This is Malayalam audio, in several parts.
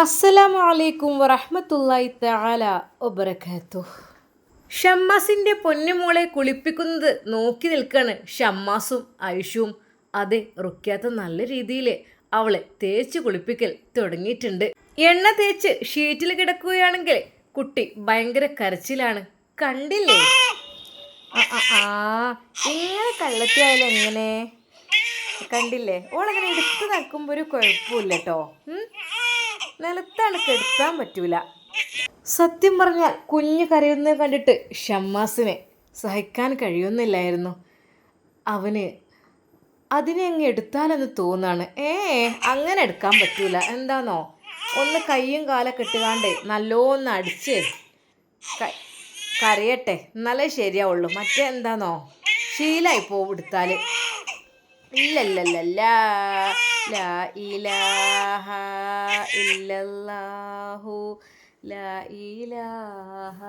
അസ്സലാമു അലൈക്കും വറഹ്മത്തുള്ളാഹി തആല ഒബറക്കാത്തു ഷമ്മാസിന്റെ പൊന്നുമോളെ കുളിപ്പിക്കുന്നത് നോക്കി നിൽക്കാണ് ഷമ്മാസും ഐഷും അതെ റുക്യാത്ത നല്ല രീതിയിൽ അവളെ തേച്ച് കുളിപ്പിക്കൽ തുടങ്ങിയിട്ടുണ്ട്. എണ്ണ തേച്ച് ഷീറ്റിൽ കിടക്കുകയാണെങ്കിൽ കുട്ടി ഭയങ്കര കരച്ചിലാണ്. കണ്ടില്ലേ? ആ ഇങ്ങനെ കള്ളത്തിയായാലും എങ്ങനെ? കണ്ടില്ലേ? ഓളങ്ങനെ എടുത്ത് നിൽക്കുമ്പോൾ ഒരു കുഴപ്പമില്ല കേട്ടോ നിലത്താണ് കെടുത്താൻ പറ്റൂല. സത്യം പറഞ്ഞാൽ കുഞ്ഞു കരയുന്നത് കണ്ടിട്ട് ഷമ്മാസിനെ സഹിക്കാൻ കഴിയുന്നില്ലായിരുന്നു. അവന് അതിനെ അങ്ങ് എടുത്താലെന്ന് തോന്നാണ്. ഏ അങ്ങനെ എടുക്കാൻ പറ്റൂല. എന്താണോ ഒന്ന് കയ്യും കാലൊക്കെ ഇട്ടുകാണ്ട് നല്ലോന്ന് അടിച്ച് കരയട്ടെ. എന്നാലേ ശരിയാവുള്ളൂ. മറ്റേ എന്താണോ ശീലായി പോവും എടുത്താൽ ഇല്ലല്ലല്ല ലാ ഇലാഹ ഇല്ലല്ലാഹു. ലാ ഇലാഹ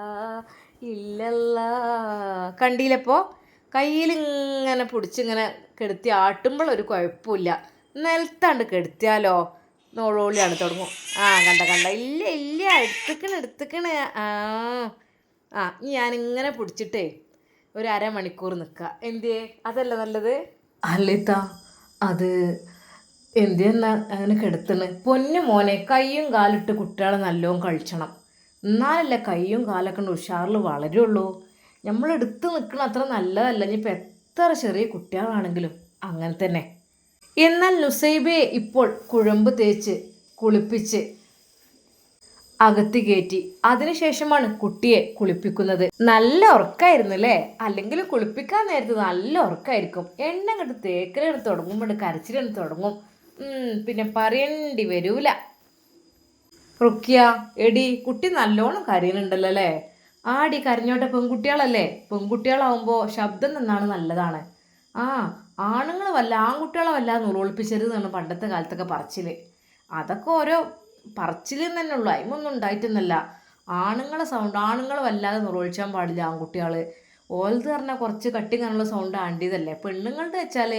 ഇല്ലല്ലാ. കയ്യിൽ ഇങ്ങനെ പിടിച്ചിങ്ങനെ കെടുത്തി ആട്ടുമ്പോൾ ഒരു കുഴപ്പമില്ല. നിലത്താണ്ട് കെടുത്തിയാലോ? നോളോളിയാണ് തുടങ്ങും. ആ കണ്ട കണ്ട. ഇല്ല ഇല്ല. എടുത്തിക്കണ എടുത്തിക്കണ. ആ ആ ഞാനിങ്ങനെ പിടിച്ചിട്ടേ ഒരു അരമണിക്കൂർ നിൽക്കുക. എന്തേ അതല്ല നല്ലത്? അല്ലേത്താ അത് എന്തിനാ അങ്ങനെ കിടത്തണ്? പൊന്നു മോനെ കയ്യും കാലിട്ട് കുട്ടികളെ നല്ലോം കഴിച്ചണം. എന്നാലല്ലേ കയ്യും കാലൊക്കെ ഉഷാറിൽ വളരുള്ളൂ. നമ്മൾ എടുത്ത് നിൽക്കണം അത്ര നല്ലതല്ല. ഇനിയിപ്പോൾ എത്ര ചെറിയ കുട്ടികളാണെങ്കിലും അങ്ങനെ തന്നെ. എന്നാൽ നുസൈബയെ ഇപ്പോൾ കുഴമ്പ് തേച്ച് കുളിപ്പിച്ച് അകത്ത് കയറ്റി അതിനുശേഷമാണ് കുട്ടിയെ കുളിപ്പിക്കുന്നത്. നല്ല ഉറക്കായിരുന്നു അല്ലേ അല്ലെങ്കിൽ കുളിപ്പിക്കാൻ നേരത്ത് നല്ല ഉറക്കായിരിക്കും. എണ്ണ അങ്ങോട്ട് തേക്കലിന് തുടങ്ങുമ്പോൾ കരച്ചിലിന് തുടങ്ങും. പിന്നെ പറയേണ്ടി വരൂല. റുക്കിയ എടി കുട്ടി നല്ലോണം കരയുന്നുണ്ടല്ലോ അല്ലേ ആടി കരഞ്ഞോട്ടെ പെൺകുട്ടികളല്ലേ? പെൺകുട്ടികളാവുമ്പോൾ ശബ്ദം നിന്നാണ് നല്ലതാണ്. ആ ആണുങ്ങൾ വല്ല ആൺകുട്ടികളെ വല്ലാതെ എന്നാണ് പണ്ടത്തെ കാലത്തൊക്കെ പറച്ചിൽ. അതൊക്കെ ഓരോ പറച്ചിൽ തന്നെ ഉള്ളൂ. അതിമൊന്നും ഉണ്ടായിട്ടൊന്നല്ല ആണുങ്ങളെ സൗണ്ട് ആണുങ്ങൾ വല്ലാതെ നുറൊഴിച്ചാൻ പാടില്ല ആൺകുട്ടികൾ ഓലത് പറഞ്ഞാൽ കുറച്ച് കട്ടി അങ്ങനെയുള്ള സൗണ്ട് ആണ്ടിയതല്ലേ. പെണ്ണുങ്ങളുടെ വെച്ചാൽ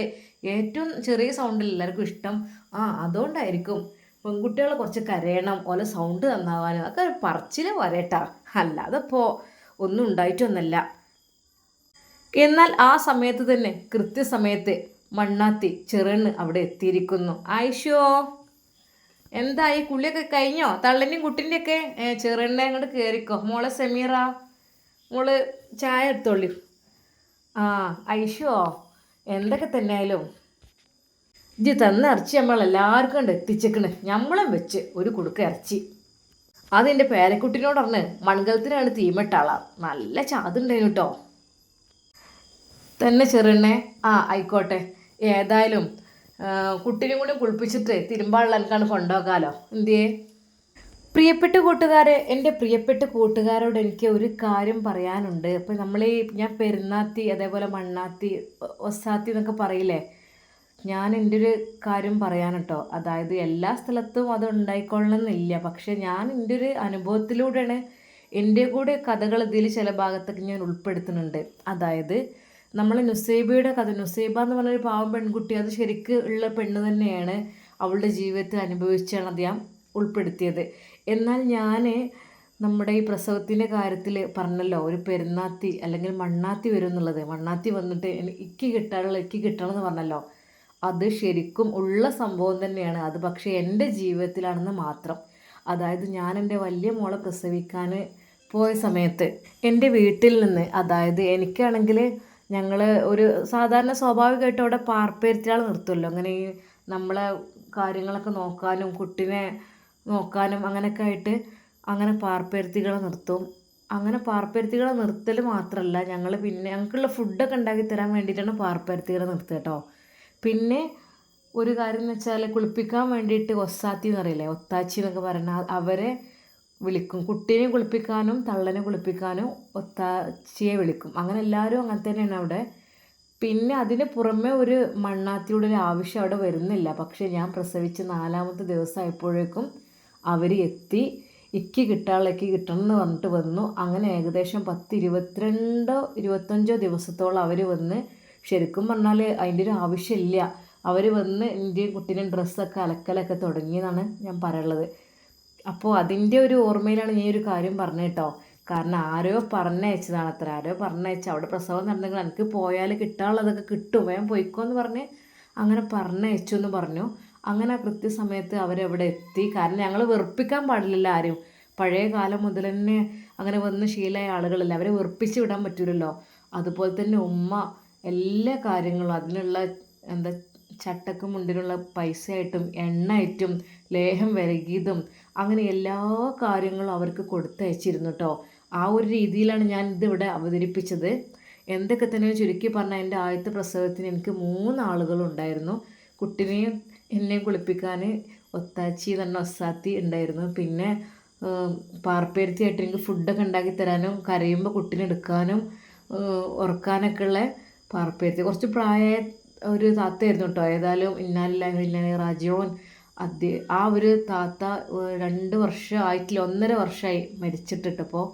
ഏറ്റവും ചെറിയ സൗണ്ടിൽ എല്ലാവർക്കും ഇഷ്ടം? ആ അതുകൊണ്ടായിരിക്കും. പെൺകുട്ടികൾ കുറച്ച് കരയണം ഓല സൗണ്ട് നന്നാവാനും അതൊക്കെ ഒരു പറച്ചിൽ അല്ലാതെ ഇപ്പോൾ ഒന്നും ഉണ്ടായിട്ടൊന്നല്ല എന്നാൽ ആ സമയത്ത് തന്നെ കൃത്യസമയത്ത് മണ്ണാത്തി ചെറുണ് അവിടെ എത്തിയിരിക്കുന്നു. ആയിഷോ എന്തായി? കുളിയൊക്കെ കഴിഞ്ഞോ? തള്ളന്റെയും കുട്ടിന്റെയൊക്കെ ചെറുണ്ണെ അങ്ങോട്ട് കയറിക്കോ മോളെ സെമീറ മോൾ ചായ എടുത്തോളി. ആ ഐഷോ എന്തൊക്കെ തന്നെ ആയാലും ഇജ്ജ് തന്ന ഇറച്ചി നമ്മൾ എല്ലാവർക്കും ഉണ്ട് എത്തിച്ചേക്കണ്. ഞമ്മളും വെച്ച് ഒരു കുടുക്ക ഇറച്ചി. അതെന്റെ പേരക്കുട്ടിനോട് പറഞ്ഞ് മൺകലത്തിനാണ് തീമിട്ടാളാ നല്ല ചാതുണ്ടായിരുന്നു കേട്ടോ തന്നെ ചെറുണ്ണേ. ആ ആയിക്കോട്ടെ. ഏതായാലും ആ, കൂടി കുളിപ്പിച്ചിട്ട് തിരുമ്പാളിൽ എനിക്കാണ് കൊണ്ടുപോകാലോ? എന്തിയേ? പ്രിയപ്പെട്ട കൂട്ടുകാരെ എന്റെ പ്രിയപ്പെട്ട കൂട്ടുകാരോട് എനിക്ക് ഒരു കാര്യം പറയാനുണ്ട്. അപ്പോൾ നമ്മൾ ഈ ഞാൻ പെരുന്നാത്തി അതേപോലെ മണ്ണാത്തി ഒസാത്തി എന്നൊക്കെ പറയില്ലേ? ഞാൻ എന്റെ ഒരു കാര്യം പറയാൻ കേട്ടോ അതായത് എല്ലാ സ്ഥലത്തും അത് ഉണ്ടായിക്കൊള്ളണമെന്നില്ല. പക്ഷേ ഞാൻ എന്റെ ഒരു അനുഭവത്തിലൂടെയാണ് എന്റെ കൂടെ കഥകൾ ഇതിൽ ചില ഭാഗത്തൊക്കെ ഞാൻ ഉൾപ്പെടുത്തുന്നുണ്ട്. അതായത് നമ്മൾ നുസൈബയുടെ കഥ നുസൈബ എന്ന് പറഞ്ഞൊരു പാവം പെൺകുട്ടി അത് ശരിക്ക് ഉള്ള പെണ്ണ് തന്നെയാണ് അവളുടെ ജീവിതത്തിൽ അനുഭവിച്ചാണ് അദ്ദേഹം ഉൾപ്പെടുത്തിയത്. എന്നാൽ ഞാൻ നമ്മുടെ ഈ പ്രസവത്തിന്റെ കാര്യത്തിൽ പറഞ്ഞല്ലോ ഒരു പെരുന്നാത്തി അല്ലെങ്കിൽ മണ്ണാത്തി വരും എന്നുള്ളത്. മണ്ണാത്തി വന്നിട്ട് ഇക്ക് കിട്ടാനുള്ള ഇക്ക് കിട്ടണം എന്ന് പറഞ്ഞല്ലോ. അത് ശരിക്കും ഉള്ള സംഭവം തന്നെയാണ്. അത് പക്ഷേ എന്റെ ജീവിതത്തിലാണെന്ന് മാത്രം. അതായത് ഞാൻ എന്റെ വലിയ മോളെ പ്രസവിക്കാൻ പോയ സമയത്ത് എന്റെ വീട്ടിൽ നിന്ന് അതായത് എനിക്കാണെങ്കിൽ ഞങ്ങൾ ഒരു സാധാരണ സ്വാഭാവികമായിട്ട് അവിടെ പാർപ്പേരുത്തിയാൾ നിർത്തുമല്ലോ അങ്ങനെ ഈ നമ്മളെ കാര്യങ്ങളൊക്കെ നോക്കാനും കുട്ടീനെ നോക്കാനും അങ്ങനെയൊക്കെ ആയിട്ട് അങ്ങനെ പാർപ്പേരുത്തികളെ നിർത്തും. അങ്ങനെ പാർപ്പേരുത്തികളെ നിർത്തൽ മാത്രമല്ല ഞങ്ങൾ പിന്നെ ഞങ്ങൾക്കുള്ള ഫുഡൊക്കെ ഉണ്ടാക്കി തരാൻ വേണ്ടിയിട്ടാണ് പാർപ്പേരുത്തികളെ നിർത്തുക കേട്ടോ. പിന്നെ ഒരു കാര്യം എന്ന് വെച്ചാൽ കുളിപ്പിക്കാൻ വേണ്ടിയിട്ട് ഒസാത്തി എന്ന് പറയില്ലേ ഒത്താച്ചി എന്നൊക്കെ പറഞ്ഞാൽ അവരെ വിളിക്കും. കുട്ടീനെ കുളിപ്പിക്കാനും തള്ളനെ കുളിപ്പിക്കാനും ഒത്താച്ചിയെ വിളിക്കും. അങ്ങനെ എല്ലാവരും അങ്ങനെ തന്നെയാണ് അവിടെ. പിന്നെ അതിന് പുറമെ ഒരു മണ്ണാത്തിയുടെ ഒരു ആവശ്യം അവിടെ വരുന്നില്ല. പക്ഷേ ഞാൻ പ്രസവിച്ച് നാലാമത്തെ ദിവസം ആയപ്പോഴേക്കും അവർ എത്തി. ഇക്ക് കിട്ടാളേക്ക് കിട്ടണം എന്ന് പറഞ്ഞിട്ട് വന്നു. അങ്ങനെ ഏകദേശം പത്ത് ഇരുപത്തിരണ്ടോ ഇരുപത്തഞ്ചോ ദിവസത്തോളം അവർ വന്ന് ശരിക്കും പറഞ്ഞാൽ അതിന്റെ ഒരു ആവശ്യമില്ല. അവർ വന്ന് എന്റെ കുട്ടീനെ ഡ്രസ്സൊക്കെ അലക്കലൊക്കെ തുടങ്ങിയെന്നാണ് ഞാൻ പറയുള്ളത് അപ്പോൾ അതിന്റെ ഒരു ഓർമ്മയിലാണ് ഞാൻ ഒരു കാര്യം പറഞ്ഞത് കേട്ടോ. കാരണം ആരോ പറഞ്ഞയച്ചതാണ് അത്ര. ആരോ പറഞ്ഞയച്ച അവിടെ പ്രസവം നടന്നെങ്കിൽ എനിക്ക് പോയാൽ കിട്ടാനുള്ളതൊക്കെ കിട്ടും. വേഗം പോയിക്കോ എന്ന് പറഞ്ഞ് അങ്ങനെ പറഞ്ഞയച്ചു എന്ന് പറഞ്ഞു. അങ്ങനെ കൃത്യസമയത്ത് അവരവിടെ എത്തി. കാരണം ഞങ്ങൾ വെറുപ്പിക്കാൻ പാടില്ലല്ലോ ആരും. പഴയ കാലം മുതൽ തന്നെ അങ്ങനെ വന്ന് ശീലമായ ആളുകളല്ല. അവരെ വെറുപ്പിച്ച് വിടാൻ പറ്റൂലല്ലോ. അതുപോലെ തന്നെ ഉമ്മ എല്ലാ കാര്യങ്ങളും അതിനുള്ള എന്താ ചട്ടക്ക് മുണ്ടിലുള്ള പൈസയായിട്ടും എണ്ണയായിട്ടും ലേഹം വിരകിയതും അങ്ങനെ എല്ലാ കാര്യങ്ങളും അവർക്ക് കൊടുത്തയച്ചിരുന്നു കേട്ടോ ആ ഒരു രീതിയിലാണ് ഞാൻ ഇതിവിടെ അവതരിപ്പിച്ചത്. എന്തൊക്കെ തന്നെ ചുരുക്കി പറഞ്ഞാൽ എന്റെ ആദ്യത്തെ പ്രസവത്തിന് എനിക്ക് മൂന്നാളുകളുണ്ടായിരുന്നു കുട്ടിനെയും എന്നെയും കുളിപ്പിക്കാൻ ഒത്താച്ചി തന്നെ ഒസാത്തി ഉണ്ടായിരുന്നു. പിന്നെ പാർപ്പേരത്തിയായിട്ട് എനിക്ക് ഫുഡൊക്കെ ഉണ്ടാക്കി തരാനും കരയുമ്പോൾ കുട്ടീനെ എടുക്കാനും ഉറക്കാനൊക്കെ ഉള്ള പാർപ്പേരത്തി. കുറച്ച് പ്രായ ഒരു താത്തയായിരുന്നു കേട്ടോ ഏതായാലും ഇന്നാലില്ല ഇന്നാലി റാജിയോൻ. അദ്ദേ ആ ഒരു താത്ത രണ്ട് വർഷം ആയിട്ടില്ല ഒന്നര വർഷമായി മരിച്ചിട്ടിട്ടപ്പോൾ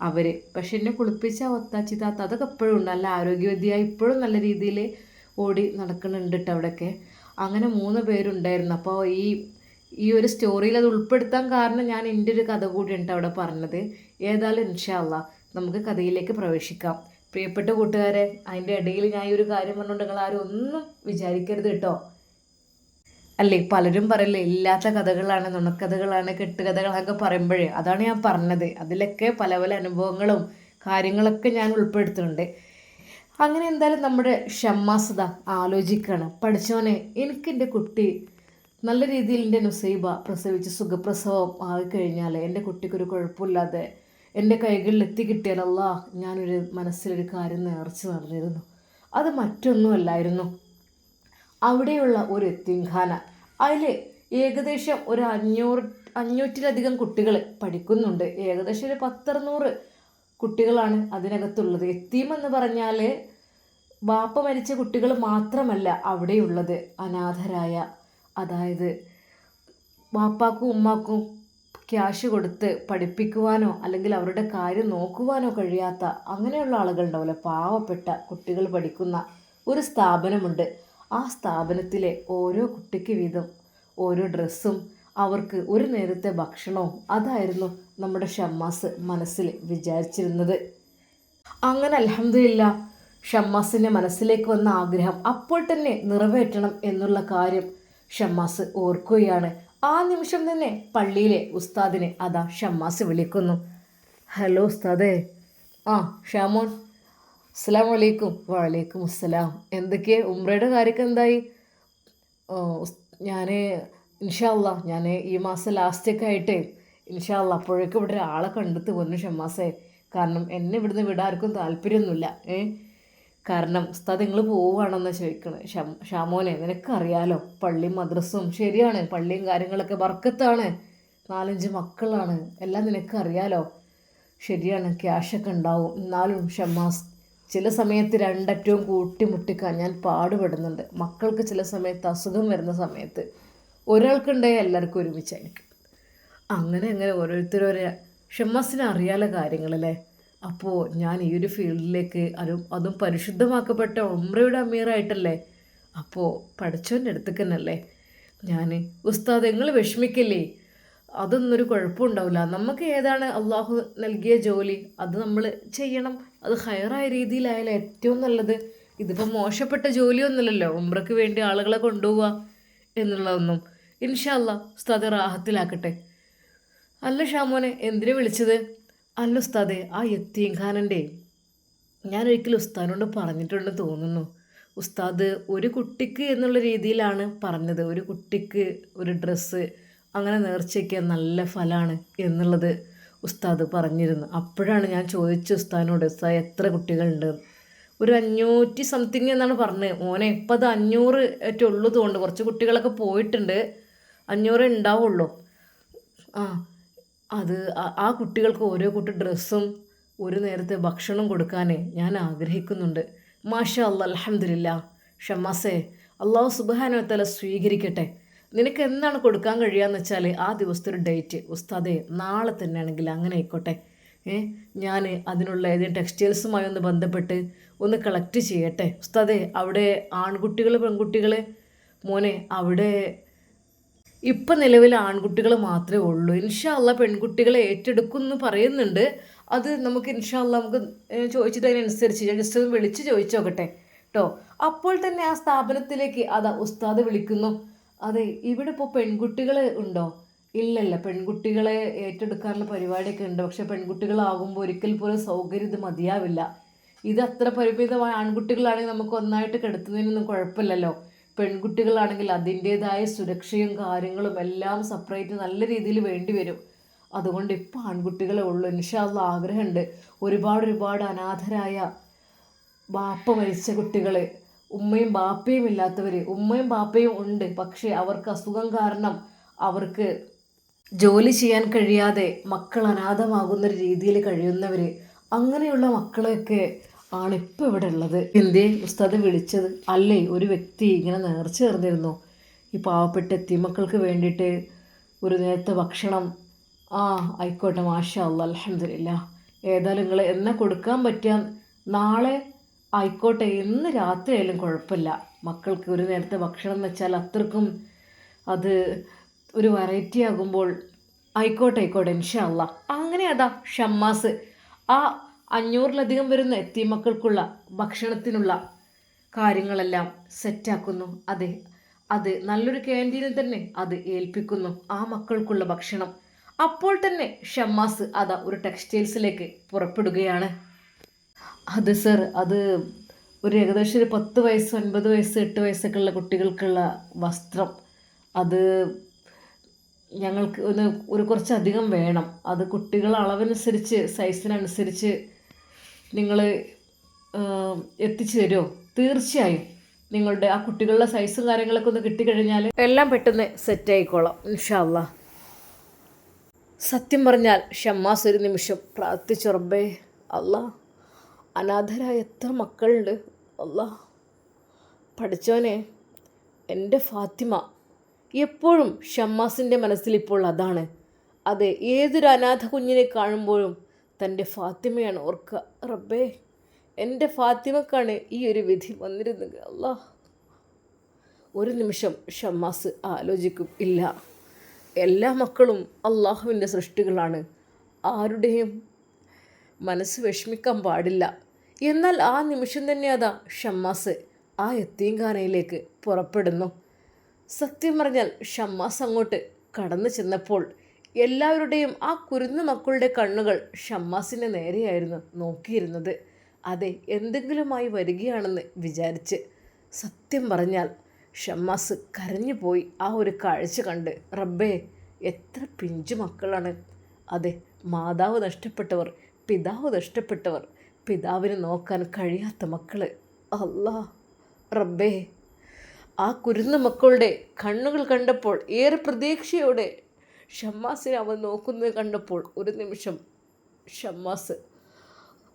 അവർ പക്ഷെ എന്നെ കുളിപ്പിച്ച ഒത്താച്ചി താത്ത അതൊക്കെ എപ്പോഴും ഉണ്ട് നല്ല ആരോഗ്യവതിയായി ഇപ്പോഴും നല്ല രീതിയിൽ ഓടി നടക്കുന്നുണ്ട് കേട്ടോ അവിടെയൊക്കെ അങ്ങനെ മൂന്ന് പേരുണ്ടായിരുന്നു. അപ്പോൾ ഈ ഈ ഒരു സ്റ്റോറിയിൽ അത് ഉൾപ്പെടുത്താൻ കാരണം ഞാൻ എന്റെ ഒരു കഥ കൂടിയുണ്ട് അവിടെ പറഞ്ഞത്. ഏതായാലും ഇൻഷാല്ല നമുക്ക് കഥയിലേക്ക് പ്രവേശിക്കാം. പ്രിയപ്പെട്ട കൂട്ടുകാരെ അതിന്റെ ഇടയിൽ ഞാൻ ഈ ഒരു കാര്യം പറഞ്ഞുകൊണ്ട് നിങ്ങൾ ആരും ഒന്നും വിചാരിക്കരുത് കേട്ടോ. അല്ലേ? പലരും പറയില്ലേ ഇല്ലാത്ത കഥകളാണ് നുണക്കഥകളാണ് കെട്ടുകഥകളൊക്കെ പറയുമ്പോഴേ അതാണ് ഞാൻ പറഞ്ഞത്. അതിലൊക്കെ പല പല അനുഭവങ്ങളും കാര്യങ്ങളൊക്കെ ഞാൻ ഉൾപ്പെടുത്തുന്നുണ്ട്. അങ്ങനെ എന്തായാലും നമ്മുടെ ഷമ്മാസത ആലോചിക്കണം. പഠിച്ചവനെ എനിക്ക് എന്റെ കുട്ടി നല്ല രീതിയിൽ എന്റെ നുസൈബ പ്രസവിച്ച് സുഖപ്രസവം ആയിക്കഴിഞ്ഞാൽ എന്റെ കുട്ടിക്കൊരു കുഴപ്പമില്ലാതെ എന്റെ കൈകളിൽ എത്തിക്കിട്ടിയാലല്ല ഞാനൊരു മനസ്സിലൊരു കാര്യം നേർച്ച് നടന്നിരുന്നു. അത് മറ്റൊന്നുമല്ലായിരുന്നു. അവിടെയുള്ള ഒരു തിങ്കാന അതിൽ ഏകദേശം ഒരു അഞ്ഞൂറ് അഞ്ഞൂറ്റിലധികം കുട്ടികൾ പഠിക്കുന്നുണ്ട്. ഏകദേശം ഒരു പത്തറുന്നൂറ് കുട്ടികളാണ് അതിനകത്തുള്ളത്. എത്തീം എന്ന് പറഞ്ഞാൽ വാപ്പ മരിച്ച കുട്ടികൾ മാത്രമല്ല അവിടെയുള്ളത് അനാഥരായ. അതായത് വാപ്പാക്കും ഉമ്മാക്കും ക്യാഷ് കൊടുത്ത് പഠിപ്പിക്കുവാനോ അല്ലെങ്കിൽ അവരുടെ കാര്യം നോക്കുവാനോ കഴിയാത്ത അങ്ങനെയുള്ള ആളുകളുണ്ടാവില്ല പാവപ്പെട്ട കുട്ടികൾ പഠിക്കുന്ന ഒരു സ്ഥാപനമുണ്ട്. ആ സ്ഥാപനത്തിലെ ഓരോ കുട്ടിക്ക് വീതം ഓരോ ഡ്രസ്സും അവർക്ക് ഒരു നേരത്തെ ഭക്ഷണവും അതായിരുന്നു നമ്മുടെ ഷമ്മാസ് മനസ്സിൽ വിചാരിച്ചിരുന്നത്. അങ്ങനെ അലഹമില്ല ഷമ്മാസിന്റെ മനസ്സിലേക്ക് വന്ന ആഗ്രഹം അപ്പോൾ തന്നെ നിറവേറ്റണം എന്നുള്ള കാര്യം ഷമ്മാസ് ഓർക്കുകയാണ്. ആ നിമിഷം തന്നെ പള്ളിയിലെ ഉസ്താദിനെ അതാ ഷമ്മാസ് വിളിക്കുന്നു. ഹലോ ഉസ്താദേ. ആ ഷാമോൻ. അസ്സാം വലൈക്കും വലൈക്കും അസ്സലാം എന്തൊക്കെയാ ഉമ്രയുടെ കാര്യമൊക്കെ എന്തായി ഞാൻ ഇൻഷാല്ല ഞാൻ ഈ മാസം ലാസ്റ്റൊക്കെ ആയിട്ട് ഇൻഷാല്ല അപ്പോഴേക്കും ഇവിടെ ഒരാളെ കണ്ടെത്തി വന്നു ഷമ്മാസേ. കാരണം എന്നെ ഇവിടുന്ന് വിടാർക്കും താല്പര്യമൊന്നുമില്ല ഏ? കാരണം ഉസ്താദ് നിങ്ങൾ പോവുകയാണെന്ന് ചോദിക്കണേ. ഷം ഷാമോനെ നിനക്കറിയാലോ? പള്ളിയും മദ്രസും ശരിയാണ്. പള്ളിയും കാര്യങ്ങളൊക്കെ വർക്കത്താണ് നാലഞ്ച് മക്കളാണ്. എല്ലാം നിനക്കറിയാലോ? ശരിയാണ്. ക്യാഷൊക്കെ ഉണ്ടാവും. എന്നാലും ഷമ്മാസ് ചില സമയത്ത് രണ്ടറ്റവും കൂട്ടിമുട്ടിക്കാൻ ഞാൻ പാടുപെടുന്നുണ്ട്. മക്കൾക്ക് ചില സമയത്ത് അസുഖം വരുന്ന സമയത്ത് ഒരാൾക്കുണ്ടായ എല്ലാവർക്കും ഒരുമിച്ചായിരിക്കും. അങ്ങനെ അങ്ങനെ ഓരോരുത്തരും ഷമ്മാസിനെ അറിയാലോ കാര്യങ്ങളല്ലേ? അപ്പോൾ ഞാൻ ഈ ഒരു ഫീൽഡിലേക്ക് അതും അതും പരിശുദ്ധമാക്കപ്പെട്ട ഉമ്രയുടെ അമീറായിട്ടല്ലേ? അപ്പോൾ പഠിച്ചവന്റെ അടുത്തേക്ക് തന്നെയല്ലേ? ഞാൻ ഉസ്താദ് നിങ്ങൾ വിഷമിക്കില്ലേ? അതൊന്നൊരു കുഴപ്പമുണ്ടാവില്ല. നമുക്ക് ഏതാണ് അള്ളാഹു നൽകിയ ജോലി? അത് നമ്മൾ ചെയ്യണം. അത് ഹയറായ രീതിയിലായാലും ഏറ്റവും നല്ലത്. ഇതിപ്പോൾ മോശപ്പെട്ട ജോലിയൊന്നുമല്ലല്ലോ. ഉമ്രക്ക് വേണ്ടി ആളുകളെ കൊണ്ടുപോവുക എന്നുള്ളതൊന്നും. ഇൻഷല്ല ഉസ്താദ് റാഹത്തിലാക്കട്ടെ. അല്ല ഷാമോനെ എന്തിനു വിളിച്ചത്? അല്ല ഉസ്താദെ ആ യത്തീംഖാനന്റെ ഞാൻ ഒരിക്കലും ഉസ്താദിനോട് പറഞ്ഞിട്ടുണ്ടെന്ന് തോന്നുന്നു. ഉസ്താദ് ഒരു കുട്ടിക്ക് എന്നുള്ള രീതിയിലാണ് പറഞ്ഞത്. ഒരു കുട്ടിക്ക് ഒരു ഡ്രസ്സ് അങ്ങനെ നേർച്ചയ്ക്ക് നല്ല ഫലമാണ് എന്നുള്ളത് ഉസ്താദ് പറഞ്ഞിരുന്നു. അപ്പോഴാണ് ഞാൻ ചോദിച്ച ഉസ്താദിനോട് ഉസ്താദ് എത്ര കുട്ടികളുണ്ട്? ഒരു അഞ്ഞൂറ്റി സംതിങ് എന്നാണ് പറഞ്ഞത്. മോനെ ഇപ്പം അത് അഞ്ഞൂറ് ഏറ്റവും ഉള്ളതുകൊണ്ട് കുറച്ച് കുട്ടികളൊക്കെ പോയിട്ടുണ്ട്. അഞ്ഞൂറ് ഉണ്ടാവുള്ളൂ. ആ അത് ആ കുട്ടികൾക്ക് ഓരോ കുട്ടി ഡ്രസ്സും ഒരു നേരത്തെ ഭക്ഷണം കൊടുക്കാനേ ഞാൻ ആഗ്രഹിക്കുന്നുണ്ട്. മാഷ അല്ല അലഹമില്ല ഷമാസേ അള്ളാഹു സുബാനുവത്തല സ്വീകരിക്കട്ടെ. നിനക്ക് എന്താണ് കൊടുക്കാൻ കഴിയാന്ന് വെച്ചാൽ ആ ദിവസത്തെ ഒരു ഡേറ്റ്. ഉസ്താദേ നാളെ തന്നെ ആണെങ്കിൽ അങ്ങനെ ആയിക്കോട്ടെ. ഏ ഞാൻ അതിനുള്ള ഏതെങ്കിലും ടെക്സ്റ്റൈൽസുമായി ഒന്ന് ബന്ധപ്പെട്ട് ഒന്ന് കളക്ട് ചെയ്യട്ടെ. ഉസ്താദേ അവിടെ ആൺകുട്ടികൾ പെൺകുട്ടികൾ മോനെ അവിടെ ഇപ്പം നിലവിൽ ആൺകുട്ടികൾ മാത്രമേ ഉള്ളൂ. ഇൻഷാല്ല പെൺകുട്ടികളെ ഏറ്റെടുക്കും എന്ന് പറയുന്നുണ്ട്. അത് നമുക്ക് ഇൻഷാല്ല നമുക്ക് ചോദിച്ചിട്ട് അതിനനുസരിച്ച് ഞാൻ ജസ്റ്റ് ഒന്ന് വിളിച്ച് ചോദിച്ചു നോക്കട്ടെ കേട്ടോ അപ്പോൾ തന്നെ ആ സ്ഥാപനത്തിലേക്ക് അതാ ഉസ്താദ് വിളിക്കുന്നു. അതെ ഇവിടെ ഇപ്പോൾ പെൺകുട്ടികൾ ഉണ്ടോ? ഇല്ലല്ല പെൺകുട്ടികളെ ഏറ്റെടുക്കാനുള്ള പരിപാടിയൊക്കെ ഉണ്ട്. പക്ഷേ പെൺകുട്ടികളാകുമ്പോൾ ഒരിക്കൽ പോലും സൗകര്യം ഇത് മതിയാവില്ല. ഇത് അത്ര പരിമിതമായ ആൺകുട്ടികളാണെങ്കിൽ നമുക്ക് ഒന്നായിട്ട് കിടത്തുന്നതിനൊന്നും കുഴപ്പമില്ലല്ലോ. പെൺകുട്ടികളാണെങ്കിൽ അതിന്റേതായ സുരക്ഷയും കാര്യങ്ങളും എല്ലാം സെപ്പറേറ്റ് നല്ല രീതിയിൽ വേണ്ടി വരും. അതുകൊണ്ട് ഇപ്പോൾ ആൺകുട്ടികളെ ഉള്ളൂ. ഇൻഷാല്ല ആഗ്രഹമുണ്ട്. ഒരുപാട് ഒരുപാട് അനാഥരായ ബാപ്പ മരിച്ച കുട്ടികൾ ഉമ്മയും ബാപ്പയും ഇല്ലാത്തവർ ഉമ്മയും ബാപ്പയും ഉണ്ട്. പക്ഷേ അവർക്ക് അസുഖം കാരണം അവർക്ക് ജോലി ചെയ്യാൻ കഴിയാതെ മക്കൾ അനാഥമാകുന്ന രീതിയിൽ കഴിയുന്നവർ അങ്ങനെയുള്ള മക്കളെയൊക്കെ ആണ് ഇപ്പോൾ ഇവിടെ ഉള്ളത്. എന്തേ? ഉസ്താദ് വിളിച്ചത് അല്ലേ? ഒരു വ്യക്തി ഇങ്ങനെ നേർച്ച ചേർന്നിരുന്നു. ഈ പാവപ്പെട്ട എത്തിമക്കൾക്ക് വേണ്ടിയിട്ട് ഒരു നേരത്തെ ഭക്ഷണം. ആ ആയിക്കോട്ടെ മാഷാ അല്ല അലഹമില്ല ഏതായാലും നിങ്ങൾ എന്നെ കൊടുക്കാൻ പറ്റിയ നാളെ ആയിക്കോട്ടെ ഇന്ന് രാത്രിയായാലും കുഴപ്പമില്ല. മക്കൾക്ക് ഒരു നേരത്തെ ഭക്ഷണം വെച്ചാൽ അത്രക്കും അത് ഒരു വെറൈറ്റി ആകുമ്പോൾ ആയിക്കോട്ടെ ആയിക്കോട്ടെ ഇൻഷാ അല്ല അങ്ങനെ അതാ ഷമ്മാസ്. ആ അഞ്ഞൂറിലധികം വരുന്ന എത്തിമക്കൾക്കുള്ള ഭക്ഷണത്തിനുള്ള കാര്യങ്ങളെല്ലാം സെറ്റാക്കുന്നു. അതെ അത് നല്ലൊരു ക്യാന്റീനിൽ തന്നെ അത് ഏൽപ്പിക്കുന്നു ആ മക്കൾക്കുള്ള ഭക്ഷണം. അപ്പോൾ തന്നെ ഷമ്മാസ് അതാ ഒരു ടെക്സ്റ്റൈൽസിലേക്ക് പുറപ്പെടുകയാണ്. അത് സർ അത് ഒരു ഏകദേശം ഒരു പത്ത് വയസ്സ് ഒൻപത് വയസ്സ് എട്ട് വയസ്സൊക്കെ ഉള്ള കുട്ടികൾക്കുള്ള വസ്ത്രം. അത് ഞങ്ങൾക്ക് ഒന്ന് ഒരു കുറച്ചധികം വേണം. അത് കുട്ടികൾ അളവനുസരിച്ച് സൈസിനനുസരിച്ച് നിങ്ങൾ എത്തിച്ചു തരുമോ തീർച്ചയായും. നിങ്ങളുടെ ആ കുട്ടികളുടെ സൈസും കാര്യങ്ങളൊക്കെ ഒന്ന് കിട്ടിക്കഴിഞ്ഞാൽ എല്ലാം പെട്ടെന്ന് സെറ്റ് ആയിക്കോളാം ഇൻഷാല്ല സത്യം പറഞ്ഞാൽ ഷമ്മാസ് ഒരു നിമിഷം പ്രാർത്ഥിച്ചു റബ്ബേ അല്ലാ അനാഥരായ എത്ര മക്കളുണ്ട് അല്ല പഠിച്ചോനെ എന്റെ ഫാത്തിമ എപ്പോഴും ഷമ്മാസിന്റെ മനസ്സിൽ ഇപ്പോൾ അതാണ്. അതെ ഏതൊരു അനാഥ കുഞ്ഞിനെ കാണുമ്പോഴും തന്റെ ഫാത്തിമയാണ് ഓർക്കുക. റബ്ബേ എന്റെ ഫാത്തിമക്കാണ് ഈ ഒരു വിധി വന്നിരുന്നത്. അല്ലാ ഒരു നിമിഷം ഷമ്മാസ് ആലോചിക്കും. ഇല്ല എല്ലാ മക്കളും അള്ളാഹുവിന്റെ സൃഷ്ടികളാണ്. ആരുടെയും മനസ്സ് വിഷമിക്കാൻ പാടില്ല. എന്നാൽ ആ നിമിഷം തന്നെ അതാ ഷമ്മാസ് ആ എത്തീങ്കാനയിലേക്ക് പുറപ്പെടുന്നു. സത്യം പറഞ്ഞാൽ ഷമ്മാസ് അങ്ങോട്ട് കടന്നു ചെന്നപ്പോൾ എല്ലാവരുടെയും ആ കുരുന്നു മക്കളുടെ കണ്ണുകൾ ഷമ്മാസിന്റെ നേരെയായിരുന്നു നോക്കിയിരുന്നത്. അതെ എന്തെങ്കിലുമായി വരികയാണെന്ന് വിചാരിച്ച് സത്യം പറഞ്ഞാൽ ഷമ്മാസ് കരഞ്ഞു പോയി ആ ഒരു കാഴ്ച കണ്ട് റബ്ബേ എത്ര പിഞ്ചു മക്കളാണ്. അതെ മാതാവ് നഷ്ടപ്പെട്ടവർ പിതാവ് നഷ്ടപ്പെട്ടവർ പിതാവിന് നോക്കാൻ കഴിയാത്ത മക്കൾ അല്ലാ റബ്ബേ. ആ കുരുന്ന മക്കളുടെ കണ്ണുകൾ കണ്ടപ്പോൾ ഏറെ പ്രതീക്ഷയോടെ ഷമ്മാസിനെ അവൻ നോക്കുന്നത് കണ്ടപ്പോൾ ഒരു നിമിഷം ഷമ്മാസ്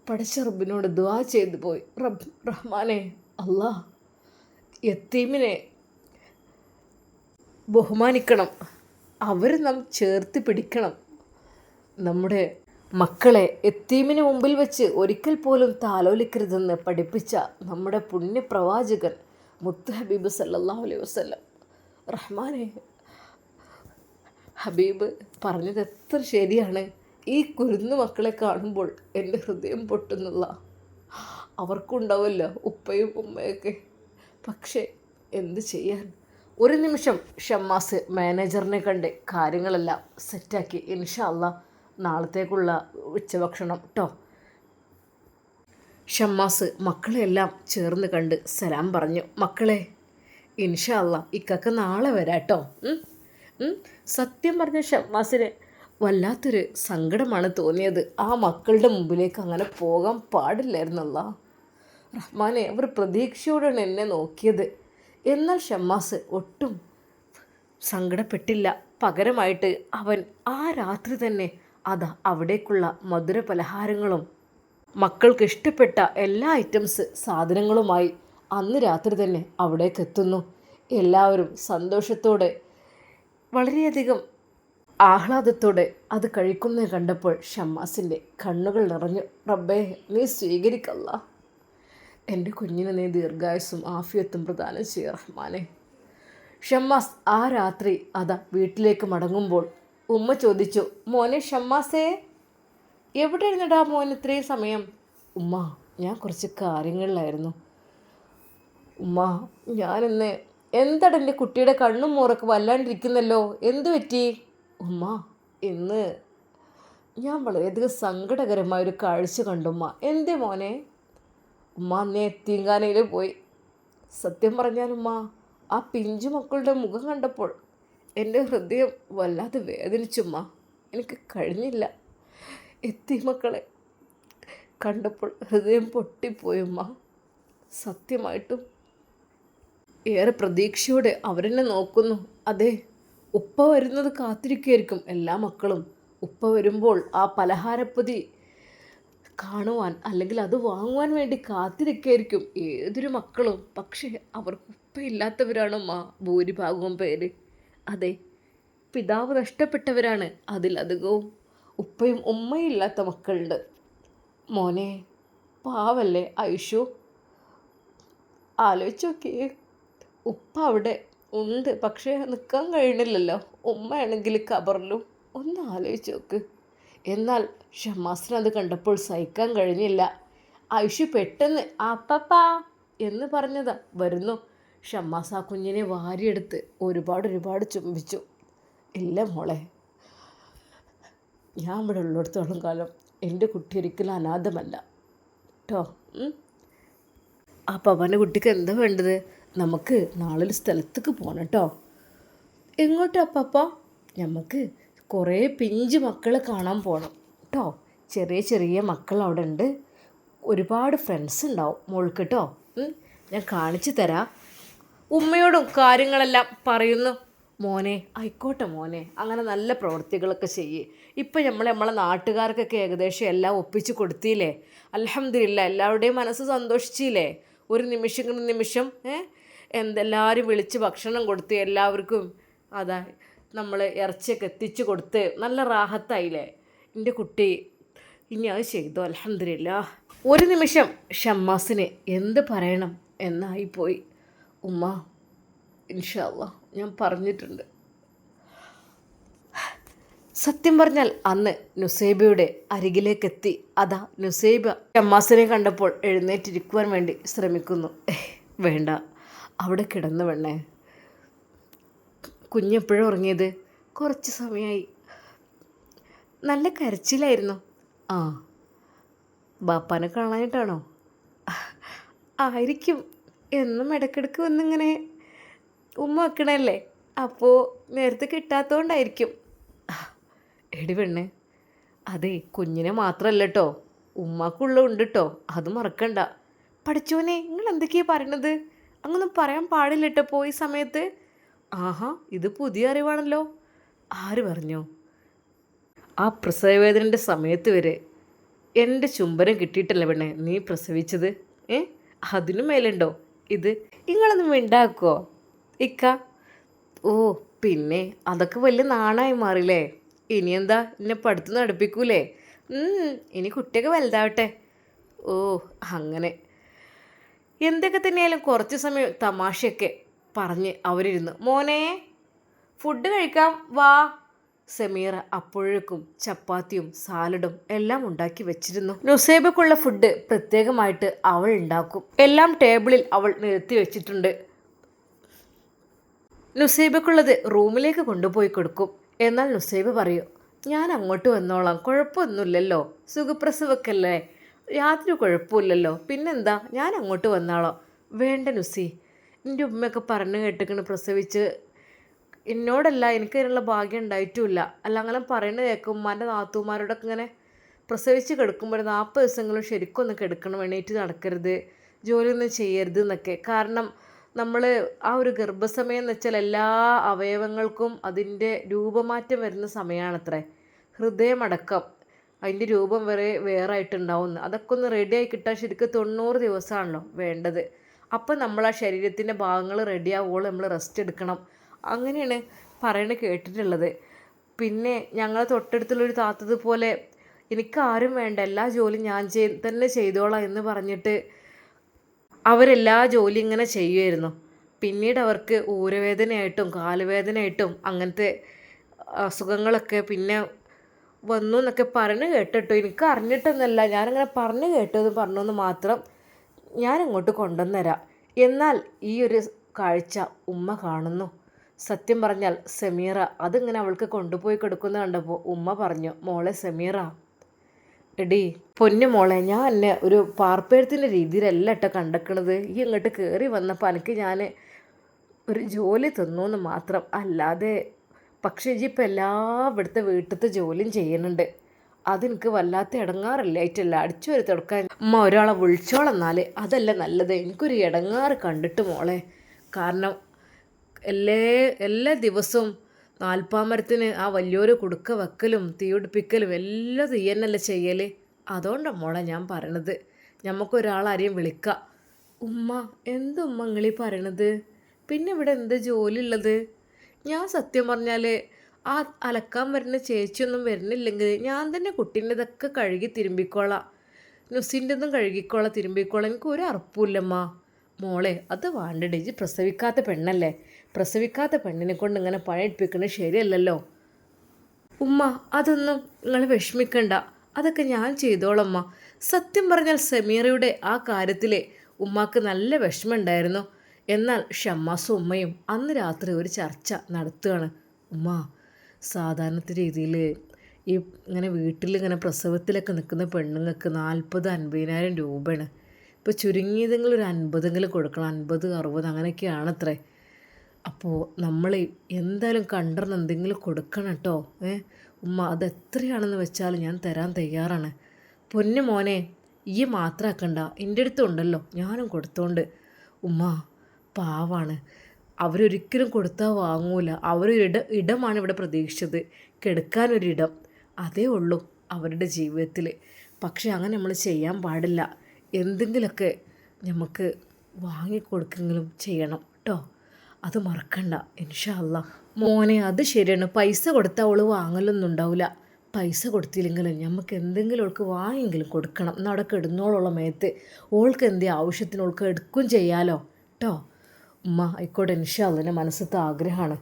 പഠിച്ച റബ്ബിനോട് ദുവാ ചെയ്തു പോയി. റബ് റഹ്മാനെ അല്ലാ യത്തീമിനെ ബഹുമാനിക്കണം. അവരെ നാം ചേർത്ത് പിടിക്കണം. നമ്മുടെ മക്കളെ എത്തീമിന് മുമ്പിൽ വെച്ച് ഒരിക്കൽ പോലും താലോലിക്കരുതെന്ന് പഠിപ്പിച്ച നമ്മുടെ പുണ്യപ്രവാചകൻ മുത്ത് ഹബീബ് സല്ലല്ലാഹു അലൈഹി വസല്ലം. റഹ്മാനെ ഹബീബ് പറഞ്ഞത് എത്ര ശരിയാണ്? ഈ കുരുന്നു മക്കളെ കാണുമ്പോൾ എന്റെ ഹൃദയം പൊട്ടുന്നുള്ള അവർക്കുണ്ടാവുമല്ലോ ഉപ്പയും ഉമ്മയൊക്കെ. പക്ഷേ എന്ത് ചെയ്യാൻ? ഒരു നിമിഷം ഷമ്മാസ് മാനേജറിനെ കണ്ട് കാര്യങ്ങളെല്ലാം സെറ്റാക്കി. ഇൻഷല്ല നാളത്തേക്കുള്ള ഉച്ചഭക്ഷണം കേട്ടോ ഷമ്മാസ് മക്കളെല്ലാം ചേർന്ന് കണ്ട് സലാം പറഞ്ഞു. മക്കളെ ഇൻഷല്ല ഇക്കൊക്കെ നാളെ വരാട്ടോ? സത്യം പറഞ്ഞ ഷമ്മാസിന് വല്ലാത്തൊരു സങ്കടമാണ് തോന്നിയത്. ആ മക്കളുടെ മുമ്പിലേക്ക് അങ്ങനെ പോകാൻ പാടില്ലായിരുന്നല്ല. റഹ്മാനെ അവർ പ്രതീക്ഷയോടാണ് എന്നെ നോക്കിയത്. എന്നാൽ ഷമ്മാസ് ഒട്ടും സങ്കടപ്പെട്ടില്ല. പകരമായിട്ട് അവൻ ആ രാത്രി തന്നെ അതാ അവിടേക്കുള്ള മധുര പലഹാരങ്ങളും മക്കൾക്ക് ഇഷ്ടപ്പെട്ട എല്ലാ ഐറ്റംസ് സാധനങ്ങളുമായി അന്ന് രാത്രി തന്നെ അവിടേക്ക് എത്തുന്നു എല്ലാവരും സന്തോഷത്തോടെ വളരെയധികം ആഹ്ലാദത്തോടെ അത് കഴിക്കുന്നത് കണ്ടപ്പോൾ ഷമ്മാസിന്റെ കണ്ണുകൾ നിറഞ്ഞു. റബ്ബേ നീ സ്വീകരിക്കല്ല. എന്റെ കുഞ്ഞിന് നീ ദീർഘായുസും ആഫിയത്തും പ്രദാനം ചെയ്യ റഹ്മാനെ. ഷമ്മാസ് ആ രാത്രി അതാ വീട്ടിലേക്ക് മടങ്ങുമ്പോൾ ഉമ്മ ചോദിച്ചു മോനെ ഷമ്മാസേ എവിടെ ഇരുന്നിടാ മോൻ ഇത്രയും സമയം? ഉമ്മ ഞാൻ കുറച്ച് കാര്യങ്ങളിലായിരുന്നു. ഉമ്മ ഞാനിന്ന് എന്താണ് എന്റെ കുട്ടിയുടെ കണ്ണും മോറൊക്കെ? വല്ലാണ്ടിരിക്കുന്നല്ലോ. എന്തു പറ്റി? ഉമ്മ ഇന്ന് ഞാൻ വളരെയധികം സങ്കടകരമായ ഒരു കാഴ്ച കണ്ടുമ്മ എന്തേ മോനെ? ഉമ്മ അന്നേ തീങ്കാനയിൽ പോയി. സത്യം പറഞ്ഞാലുമ്മ ആ പിഞ്ചു മക്കളുടെ മുഖം കണ്ടപ്പോൾ എന്റെ ഹൃദയം വല്ലാതെ വേദനിച്ചുമ്മ എനിക്ക് കഴിഞ്ഞില്ല. എത്തി മക്കളെ. കണ്ടപ്പോൾ ഹൃദയം പൊട്ടിപ്പോയുമ്മ സത്യമായിട്ടും ഏറെ പ്രതീക്ഷയോടെ അവരെല്ലാം നോക്കുന്നു. അതെ ഉപ്പ വരുന്നത് കാത്തിരിക്കുകയായിരിക്കും എല്ലാ മക്കളും. ഉപ്പ വരുമ്പോൾ ആ പലഹാരപ്പൊതി കാണുവാൻ അല്ലെങ്കിൽ അത് വാങ്ങുവാൻ വേണ്ടി കാത്തിരിക്കുകയായിരിക്കും ഏതൊരു മക്കളും. പക്ഷേ അവർക്ക് ഉപ്പയില്ലാത്തവരാണ് മാ ഭൂരിഭാഗവും പേര്? അതെ പിതാവ് നഷ്ടപ്പെട്ടവരാണ് അതിലധികവും. ഉപ്പയും ഉമ്മയും ഇല്ലാത്ത മക്കളുണ്ട്. മോനെ പാവല്ലേ ഐഷു? ആലോചിച്ച് നോക്കിയേ. ഉപ്പ അവിടെ ഉണ്ട് പക്ഷേ നിൽക്കാൻ കഴിയണില്ലല്ലോ ഉമ്മയാണെങ്കിൽ കബറിലും ഒന്ന് ആലോചിച്ച് നോക്ക്. എന്നാൽ ഷമാസിന് അത് കണ്ടപ്പോൾ സഹിക്കാൻ കഴിഞ്ഞില്ല. ഐഷു പെട്ടെന്ന് അപ്പപ്പാ എന്ന് പറഞ്ഞതാ വരുന്നു. ഷമ്മാസ് ആ കുഞ്ഞിനെ വാരിയെടുത്ത് ഒരുപാട് ഒരുപാട് ചുംബിച്ചു. ഇല്ല മോളെ ഞാൻ ഇവിടെ ഉള്ളിടത്തോളം കാലം എന്റെ കുട്ടി ഒരിക്കലും അനാഥമല്ല. കേട്ടോ ആ പവന്റെ കുട്ടിക്ക് എന്താ വേണ്ടത്? നമുക്ക് നാളെ ഒരു സ്ഥലത്തേക്ക് പോകണം കേട്ടോ എങ്ങോട്ടാ പപ്പ? നമുക്ക് കുറേ പിഞ്ച് മക്കളെ കാണാൻ പോകണം കേട്ടോ ചെറിയ ചെറിയ മക്കൾ അവിടെ ഉണ്ട് ഒരുപാട് ഫ്രണ്ട്സ് ഉണ്ടാവും മോൾക്ക് കേട്ടോ ഞാൻ കാണിച്ചു തരാം. ഉമ്മയോടും കാര്യങ്ങളെല്ലാം പറയുന്നു. മോനെ ആയിക്കോട്ടെ മോനെ. അങ്ങനെ നല്ല പ്രവൃത്തികളൊക്കെ ചെയ്യേ. ഇപ്പം നമ്മൾ നമ്മളെ നാട്ടുകാർക്കൊക്കെ ഏകദേശം എല്ലാം ഒപ്പിച്ച് കൊടുത്തില്ലേ? അലഹമില്ല എല്ലാവരുടെയും മനസ്സ് സന്തോഷിച്ചില്ലേ? ഒരു നിമിഷം നിമിഷം ഏ? എന്തെല്ലാവരും വിളിച്ച് ഭക്ഷണം കൊടുത്ത് എല്ലാവർക്കും അതാ നമ്മൾ ഇറച്ചിയൊക്കെ എത്തിച്ച് കൊടുത്ത് നല്ല റാഹത്തായില്ലേ? എന്റെ കുട്ടി ഇനി അത് ചെയ്തു അലഹമില്ല ഒരു നിമിഷം ഷമ്മാസിന് എന്ത് പറയണം എന്നായിപ്പോയി. ഉമ്മ ഇൻഷല്ല ഞാൻ പറഞ്ഞിട്ടുണ്ട്. സത്യം പറഞ്ഞാൽ അന്ന് നുസൈബയുടെ അരികിലേക്കെത്തി അതാ നുസൈബ ഷമ്മാസിനെ കണ്ടപ്പോൾ എഴുന്നേറ്റിരിക്കുവാൻ വേണ്ടി ശ്രമിക്കുന്നു. വേണ്ട. അവിടെ കിടന്നു വെള്ളേ കുഞ്ഞെപ്പോഴും ഉറങ്ങിയത്? കുറച്ച് സമയമായി നല്ല കരച്ചിലായിരുന്നു. ആ ബാപ്പാനെ കാണാനായിട്ടാണോ ആയിരിക്കും. എന്നും ഇടയ്ക്കിടയ്ക്ക് വന്നിങ്ങനെ ഉമ്മ വെക്കണല്ലേ? അപ്പോൾ നേരത്തെ കിട്ടാത്തതുകൊണ്ടായിരിക്കും എടി പെണ്ണ് അതെ കുഞ്ഞിനെ മാത്രമല്ല കേട്ടോ ഉമ്മാക്കുള്ള ഉണ്ട് കേട്ടോ അത് മറക്കണ്ട. പഠിച്ചോനെ നിങ്ങൾ എന്തൊക്കെയാണ് പറയണത്? അങ്ങൊന്നും പറയാൻ പാടില്ല കേട്ടോ പോയി സമയത്ത് ആഹാ ഇത് പുതിയ അറിവാണല്ലോ. ആര് പറഞ്ഞു? ആ പ്രസവവേദനന്റെ സമയത്ത് വരെ എന്റെ ചുംബനം കിട്ടിയിട്ടല്ല പെണ്ണെ നീ പ്രസവിച്ചത്? ഏ അതിനു മേലുണ്ടോ? ഇത് നിങ്ങളൊന്നും മിണ്ടാക്കുമോ ഇക്ക ഓ പിന്നെ അതൊക്കെ വലിയ നാണായി മാറില്ലേ? ഇനി എന്താ എന്നെ പഠിത്തം നടപ്പിക്കൂലേ? ഇനി കുട്ടിയൊക്കെ വലുതാവട്ടെ. ഓ അങ്ങനെ. എന്തൊക്കെ തന്നെയായാലും കുറച്ച് സമയം തമാശയൊക്കെ പറഞ്ഞ് അവരിരുന്നു. മോനെ ഫുഡ് കഴിക്കാം. വാ. സമീറ അപ്പോഴേക്കും ചപ്പാത്തിയും സാലഡും എല്ലാം ഉണ്ടാക്കി വെച്ചിരുന്നു. നുസൈബക്കുള്ള ഫുഡ് പ്രത്യേകമായിട്ട് അവൾ ഉണ്ടാക്കും. എല്ലാം ടേബിളിൽ അവൾ നിരത്തി വെച്ചിട്ടുണ്ട്. നുസൈബക്കുള്ളത് റൂമിലേക്ക് കൊണ്ടുപോയി കൊടുക്കും. എന്നാൽ നുസൈബ് പറയൂ ഞാൻ അങ്ങോട്ട് വന്നോളാം. കുഴപ്പമൊന്നുമില്ലല്ലോ. സുഖപ്രസവക്കല്ലേ? യാതൊരു കുഴപ്പമില്ലല്ലോ. പിന്നെന്താ? ഞാൻ അങ്ങോട്ട് വന്നാളോ. വേണ്ട നുസി. എന്റെ ഉമ്മയൊക്കെ പറഞ്ഞു കേട്ടിക്കണ് പ്രസവിച്ച്. എന്നോടല്ല എനിക്ക് അതിനുള്ള ഭാഗ്യം ഉണ്ടായിട്ടുമില്ല അല്ല അങ്ങനെ പറയുന്നത് കേൾക്കും ഉമ്മാന്റെ ഇങ്ങനെ പ്രസവിച്ച് കിടക്കുമ്പോൾ നാൽപ്പത് ദിവസങ്ങളും ശരിക്കും ഒന്ന് കിടക്കണം എണീറ്റ് നടക്കരുത് ജോലിയൊന്നും ചെയ്യരുത് എന്നൊക്കെ. കാരണം നമ്മൾ ആ ഒരു ഗർഭസമയം എന്ന് വെച്ചാൽ എല്ലാ അവയവങ്ങൾക്കും അതിന്റെ രൂപമാറ്റം വരുന്ന സമയമാണത്രേ. ഹൃദയമടക്കം. അതിന്റെ രൂപം വരെ വേറെ ആയിട്ടുണ്ടാവും അതൊക്കെ ഒന്ന് റെഡിയായി കിട്ടാൻ ശരിക്കും തൊണ്ണൂറ് ദിവസമാണല്ലോ വേണ്ടത്. അപ്പം നമ്മൾ ആ ശരീരത്തിന്റെ ഭാഗങ്ങൾ റെഡി ആവുമ്പോൾ നമ്മൾ റെസ്റ്റ് എടുക്കണം. അങ്ങനെയാണ് പറയണ കേട്ടിട്ടുള്ളത്. പിന്നെ ഞങ്ങൾ തൊട്ടടുത്തുള്ളൊരു താത്തത് പോലെ എനിക്ക് ആരും വേണ്ട എല്ലാ ജോലിയും ഞാൻ ചെയ് തന്നെ ചെയ്തോളാം എന്ന് പറഞ്ഞിട്ട് അവരെല്ലാ ജോലിയും ഇങ്ങനെ ചെയ്യുമായിരുന്നു പിന്നീട് അവർക്ക് ഊരവേദനയായിട്ടും കാലുവേദനയായിട്ടും അങ്ങനത്തെ അസുഖങ്ങളൊക്കെ പിന്നെ വന്നു എന്നൊക്കെ പറഞ്ഞു കേട്ടിട്ടോ. എനിക്ക് അറിഞ്ഞിട്ടൊന്നുമല്ല ഞാനങ്ങനെ പറഞ്ഞു കേട്ടതെന്ന് പറഞ്ഞെന്ന് മാത്രം ഞാൻ അങ്ങോട്ട് കൊണ്ടുവന്നരാം. എന്നാൽ ഈ ഒരു കാഴ്ച ഉമ്മ കാണുന്നു. സത്യം പറഞ്ഞാൽ സെമീറ അതിങ്ങനെ അവൾക്ക് കൊണ്ടുപോയി കൊടുക്കുന്ന കണ്ടപ്പോൾ ഉമ്മ പറഞ്ഞു മോളെ സെമീറ എടി പൊന്നു മോളെ ഞാൻ എന്നെ ഒരു പാർപ്പേഴത്തിന്റെ രീതിയിലല്ല കേട്ടോ കണ്ടക്കണത്. ഈ ഇങ്ങോട്ട് കയറി വന്നപ്പോൾ എനിക്ക് ഞാൻ ഒരു ജോലി തന്നു എന്ന് മാത്രം. അല്ലാതെ പക്ഷേ ഇജ്ജ് ഇപ്പം എല്ലാ ഇവിടുത്തെ വീട്ടിലത്തെ ജോലിയും ചെയ്യുന്നുണ്ട്. അതെനിക്ക് വല്ലാത്ത ഇടങ്ങാറില്ലായിട്ടല്ല അടിച്ചു വരെ തുടക്കാൻ അമ്മ ഒരാളെ വിളിച്ചോളെന്നാൽ അതല്ല നല്ലത്. എനിക്കൊരു ഇടങ്ങാറ് കണ്ടിട്ട് മോളെ. കാരണം എല്ലാ എല്ലാ ദിവസവും നാൽപ്പാമരത്തിന് ആ വലിയൊരു കുടുക്ക വെക്കലും തീപിടിപ്പിക്കലും എല്ലാം തീയന്നല്ലേ ചെയ്യൽ അതുകൊണ്ടാണ് മോളെ ഞാൻ പറയണത്. നമുക്കൊരാളാരെയും വിളിക്കാം. ഉമ്മ എന്തുമ്മ നിങ്ങളീ പറയണത്? പിന്നെ ഇവിടെ എന്ത് ജോലി ഉള്ളത് ഞാൻ സത്യം പറഞ്ഞാൽ ആ അലക്കാൻ വരുന്ന ചേച്ചിയൊന്നും വരുന്നില്ലെങ്കിൽ ഞാൻ തന്നെ കുട്ടീന്റെ ഇതൊക്കെ കഴുകി തിരുമ്പിക്കോളാം. നുസിന്റെതും കഴുകിക്കോളാം തിരുമ്പിക്കോളാം. എനിക്ക് ഒരു അറപ്പില്ലമ്മ മോളെ അത് വേണ്ടടേ. ഇജ് പ്രസവിക്കാത്ത പെണ്ണല്ലേ? പ്രസവിക്കാത്ത പെണ്ണിനെ കൊണ്ട് ഇങ്ങനെ പണിയെടുപ്പിക്കുന്നത് ശരിയല്ലല്ലോ. ഉമ്മ അതൊന്നും നിങ്ങൾ വിഷമിക്കണ്ട. അതൊക്കെ ഞാൻ ചെയ്തോളമ്മ സത്യം പറഞ്ഞാൽ സമീറയുടെ ആ കാര്യത്തിൽ ഉമ്മാക്ക് നല്ല വിഷമമുണ്ടായിരുന്നു എന്നാൽ ഷമ്മാസും ഉമ്മയും അന്ന് രാത്രി ഒരു ചർച്ച നടത്തുകയാണ്. ഉമ്മ സാധാരണ രീതിയിൽ ഈ ഇങ്ങനെ വീട്ടിൽ ഇങ്ങനെ പ്രസവത്തിലൊക്കെ നിൽക്കുന്ന പെണ്ണുങ്ങൾക്ക് നാൽപ്പത് അൻപതിനായിരം രൂപയാണ്. ഇപ്പോൾ ചുരുങ്ങിയതെങ്കിലും ഒരു അൻപതെങ്കിലും കൊടുക്കണം. അൻപത് അറുപത് അങ്ങനെയൊക്കെയാണ് അത്രേ അപ്പോൾ നമ്മൾ എന്തായാലും കണ്ടറിന് എന്തെങ്കിലും കൊടുക്കണം കേട്ടോ. ഏ ഉമ്മ അത് എത്രയാണെന്ന് വെച്ചാൽ ഞാൻ തരാൻ തയ്യാറാണ്. പൊന്നു മോനെ ഈ മാത്രമാക്കണ്ട എന്റെ അടുത്തുണ്ടല്ലോ. ഞാനും കൊടുത്തോണ്ട്. ഉമ്മ പാവാണ്. അവരൊരിക്കലും കൊടുത്താൽ വാങ്ങൂല. അവരൊരിട ഇട ഇടമാണ് ഇവിടെ പ്രതീക്ഷിച്ചത്. കിടക്കാനൊരിടം. അതേ ഉള്ളൂ അവരുടെ ജീവിതത്തിൽ പക്ഷേ അങ്ങനെ നമ്മൾ ചെയ്യാൻ പാടില്ല. എന്തെങ്കിലുമൊക്കെ നമുക്ക് വാങ്ങിക്കൊടുക്കെങ്കിലും ചെയ്യണം കേട്ടോ അത് മറക്കണ്ട. ഇൻഷാ അല്ലാ മോനെ അത് ശരിയാണ്. പൈസ കൊടുത്താൽ അവൾ വാങ്ങലൊന്നും ഉണ്ടാവില്ല പൈസ കൊടുത്തില്ലെങ്കിലും നമുക്ക് എന്തെങ്കിലും അവൾക്ക് വാങ്ങിയെങ്കിലും കൊടുക്കണം. എന്നാൽ അവിടെ കിടന്നോളുള്ള മേത്ത്. ഓൾക്ക് എന്തേ ആവശ്യത്തിന് ഓൾക്ക് എടുക്കും ചെയ്യാലോ കേട്ടോ ഉമ്മ ആയിക്കോട്ടെ ഇൻഷാ അതിന്റെ മനസ്സത്തെ ആഗ്രഹമാണ്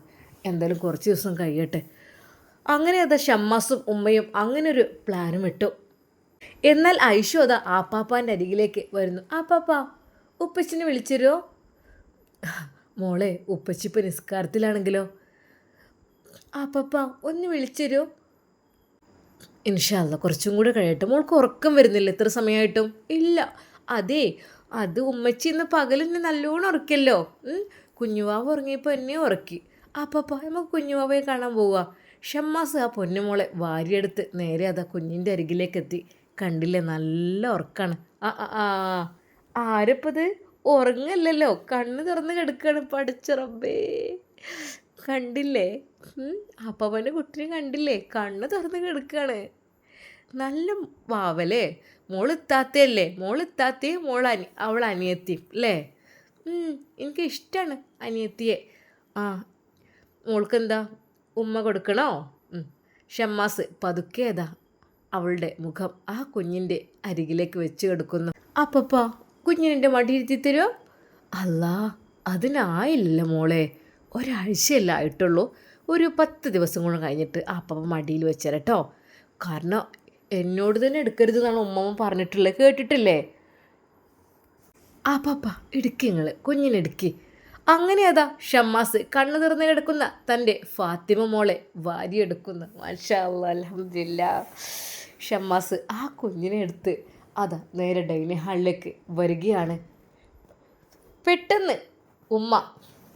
എന്തായാലും കുറച്ച് ദിവസം കഴിയട്ടെ. അങ്ങനെ അത് ഷമ്മാസും ഉമ്മയും അങ്ങനെ ഒരു പ്ലാനും ഇട്ടു. എന്നാൽ ഐഷു അത് ആപ്പാപ്പാന്റെ അരികിലേക്ക് വരുന്നു. ആപ്പാപ്പ ഉപ്പച്ചിനെ വിളിച്ചിരോ? മോളെ ഉപ്പച്ചിപ്പ് നിസ്കാരത്തിലാണെങ്കിലോ? ആപ്പാപ്പ ഒന്ന് വിളിച്ചിരോ? ഇൻഷാല്ല കുറച്ചും കൂടെ കഴിയട്ടെ. മോൾക്ക് ഉറക്കം വരുന്നില്ല. എത്ര സമയമായിട്ടും ഇല്ല അതെ അത് ഉമ്മച്ചി ഇന്ന് പകലിന്ന് നല്ലോണം ഉറക്കല്ലോ. കുഞ്ഞുവാവ് ഉറങ്ങിയപ്പോൾ എന്നെ ഉറക്കി. അപ്പപ്പ നമുക്ക് കുഞ്ഞുവാവയെ കാണാൻ പോവുക ഷമ്മാസ് ആ പൊന്നുമോളെ വാരിയെടുത്ത് നേരെ അതാ കുഞ്ഞിന്റെ അരികിലേക്ക് എത്തി. കണ്ടില്ലേ നല്ല ഉറക്കാണ്. ആ ആ ആ. ആരപ്പത്? ഉറങ്ങല്ലല്ലോ. കണ്ണ് തുറന്ന് കിടക്കാണ് പഠിച്ചറബേ കണ്ടില്ലേ? അപ്പവന്റെ കുട്ടിനെ കണ്ടില്ലേ? കണ്ണ് തുറന്ന് കിടക്കാണ്. നല്ല വാവല്ലേ? മോൾ ഇത്താത്തയല്ലേ മോൾ ഇത്താത്തേ മോൾ അനി അവൾ അനിയത്തിയും. അല്ലേ എനിക്ക് ഇഷ്ടമാണ് അനിയത്തിയെ ആ മോൾക്ക് എന്താ ഉമ്മ കൊടുക്കണോ. ഷമ്മാസ് പതുക്കേതാ അവളുടെ മുഖം ആ കുഞ്ഞിന്റെ അരികിലേക്ക് വെച്ച് കിടക്കുന്നു. അപ്പപ്പാ കുഞ്ഞിനെ മടിയിരുത്തി തരുമോ അല്ലാ അതിനായില്ലല്ലോ മോളെ. ഒരാഴ്ചയല്ല ആയിട്ടുള്ളൂ. ഒരു പത്ത് ദിവസം കൂടെ കഴിഞ്ഞിട്ട് ആ അപ്പപ്പ മടിയിൽ വെച്ചേരട്ടോ കാരണം എന്നോട് തന്നെ എടുക്കരുത് എന്നാണ് ഉമ്മമ്മ പറഞ്ഞിട്ടുള്ളത്. കേട്ടിട്ടില്ലേ? ആ പാപ്പ ഇടുക്കി നിങ്ങൾ കുഞ്ഞിനെടുക്കി അങ്ങനെ അതാ ഷമ്മാസ് കണ്ണു തുറന്ന് കിടക്കുന്ന തന്റെ ഫാത്തിമ മോളെ വാരിയെടുക്കുന്ന മാഷാ അലഹമില്ല ഷമ്മാസ് ആ കുഞ്ഞിനെ എടുത്ത് അതാ നേരെ ഡൈനിങ് ഹാളിലേക്ക് വരികയാണ്. പെട്ടെന്ന് ഉമ്മ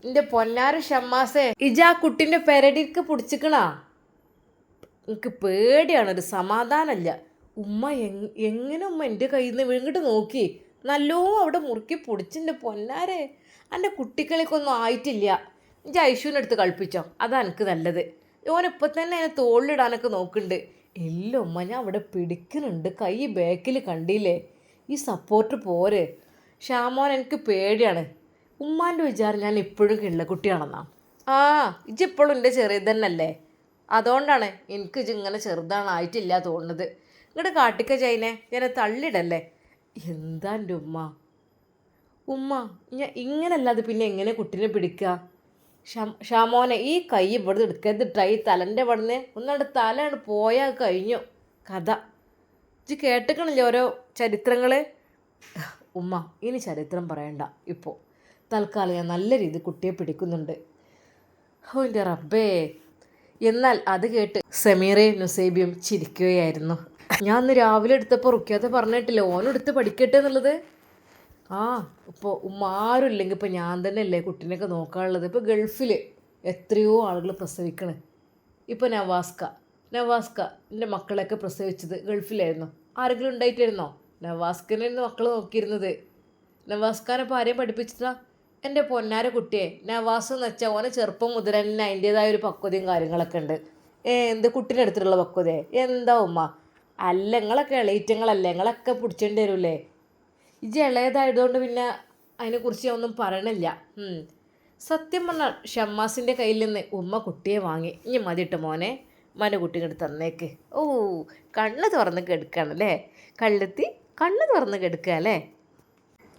എന്റെ പൊന്നാര ഷമ്മാസെ ഇജാ കുട്ടിന്റെ പെരടിക്ക് പിടിച്ചിക്കണാ? എനിക്ക് പേടിയാണ് ഒരു സമാധാനമല്ല ഉമ്മ എങ് എങ്ങനെ ഉമ്മ എന്റെ കയ്യിൽ നിന്ന് വീങ്ങിട്ട് നോക്കി. നല്ലോ അവിടെ മുറുക്കി പൊടിച്ചിന്റെ പൊന്നാരെ എന്റെ കുട്ടികളേക്കൊന്നും ആയിട്ടില്ല. എന്റെ ഐശുവിന്റെ അടുത്ത് കളിപ്പിച്ചോ. അതാ എനിക്ക് നല്ലത്. ഓനിപ്പോൾ തന്നെ അതിനെ തോളിലിടാനൊക്കെ നോക്കുന്നുണ്ട്. ഇല്ല ഉമ്മ ഞാൻ അവിടെ പിടിക്കുന്നുണ്ട്. കൈ ബാക്കിൽ കണ്ടില്ലേ? ഈ സപ്പോർട്ട് പോരെ. ഷാമോൻ എനിക്ക് പേടിയാണ്. ഉമ്മാന്റെ വിചാരം ഞാൻ ഇപ്പോഴും കിള്ളക്കുട്ടിയാണെന്നാ ആ ഇജ്ജിപ്പോഴും എന്റെ ചെറിയത് തന്നെയല്ലേ അതുകൊണ്ടാണ് എനിക്ക് ഇങ്ങനെ ചെറുതാണ് ആയിട്ടില്ല തോന്നുന്നത്. ഇങ്ങോട്ട് കാട്ടിക്ക ചൈനെ ഞാൻ തള്ളിടല്ലേ? എന്താ എന്റെ ഉമ്മ? ഉമ്മ ഞാൻ ഇങ്ങനല്ലാതെ പിന്നെ എങ്ങനെ കുട്ടീനെ പിടിക്കുക ഷാമോനെ ഈ കൈ ഇവിടെ എടുക്കരുത് ഈ തലന്റെ ഇവിടുന്ന് ഒന്നവിടെ തലയാണ് പോയാൽ കഴിഞ്ഞു. കഥ. ഇത് കേട്ടിക്കണില്ലേ ഓരോ ചരിത്രങ്ങൾ ഉമ്മ ഇനി ചരിത്രം പറയണ്ട ഇപ്പോൾ തൽക്കാലം ഞാൻ നല്ല രീതിയിൽ കുട്ടിയെ പിടിക്കുന്നുണ്ട്. ഓ എന്റെ റബ്ബേ. എന്നാൽ അത് കേട്ട് സമീറയും നുസൈബിയും ചിരിക്കുകയായിരുന്നു. ഞാൻ ഇന്ന് രാവിലെ എടുത്തപ്പോൾ റുക്കിയാത്ത പറഞ്ഞിട്ടില്ല ഓനെടുത്ത് പഠിക്കട്ടെ എന്നുള്ളത്? ആ ഇപ്പോൾ ഉമ്മ ആരും ഇല്ലെങ്കിൽ ഇപ്പോൾ ഞാൻ തന്നെ അല്ലേ കുട്ടീനെയൊക്കെ നോക്കാനുള്ളത്. ഇപ്പോൾ ഗൾഫിൽ എത്രയോ ആളുകൾ പ്രസവിക്കണേ. ഇപ്പോൾ നവാസ്ക നവാസ്ക എന്റെ മക്കളെയൊക്കെ പ്രസവിച്ചത് ഗൾഫിലായിരുന്നു. ആരെങ്കിലും ഉണ്ടായിട്ടായിരുന്നോ? നവാസ്കനായിരുന്നു മക്കൾ നോക്കിയിരുന്നത്. നവാസ്കാനെ ഇപ്പോൾ ആരെയും പഠിപ്പിച്ചിട്ടാ? എന്റെ പൊന്നാര കുട്ടിയെ നവാസ് എന്ന് വെച്ചാൽ ഓനെ ചെറുപ്പം മുതൽ തന്നെ അതിന്റേതായ ഒരു പക്വതയും കാര്യങ്ങളൊക്കെ ഉണ്ട്. ഏ എന്ത് കുട്ടീന്റെ അടുത്തുള്ള പക്വതയെ? എന്താ ഉമ്മ? അല്ല നിങ്ങളൊക്കെ ഇളയിറ്റങ്ങളല്ലേ നിങ്ങളൊക്കെ പിടിച്ചേണ്ടി വരൂലേ ഇജ് ഇളയതായതുകൊണ്ട് പിന്നെ അതിനെക്കുറിച്ച് ഞാൻ ഒന്നും പറയണില്ല. സത്യം പറഞ്ഞാൽ ഷമ്മാസിന്റെ കയ്യിൽ നിന്ന് ഉമ്മ കുട്ടിയെ വാങ്ങി. ഇനി മതിയിട്ട് മോനെ? മന കുട്ടീനെ തന്നേക്ക്. ഓ കണ്ണ് തുറന്ന് കെടുക്കുകയാണല്ലേ കള്ളെത്തി കണ്ണ് തുറന്ന് കെടുക്കുക അല്ലേ?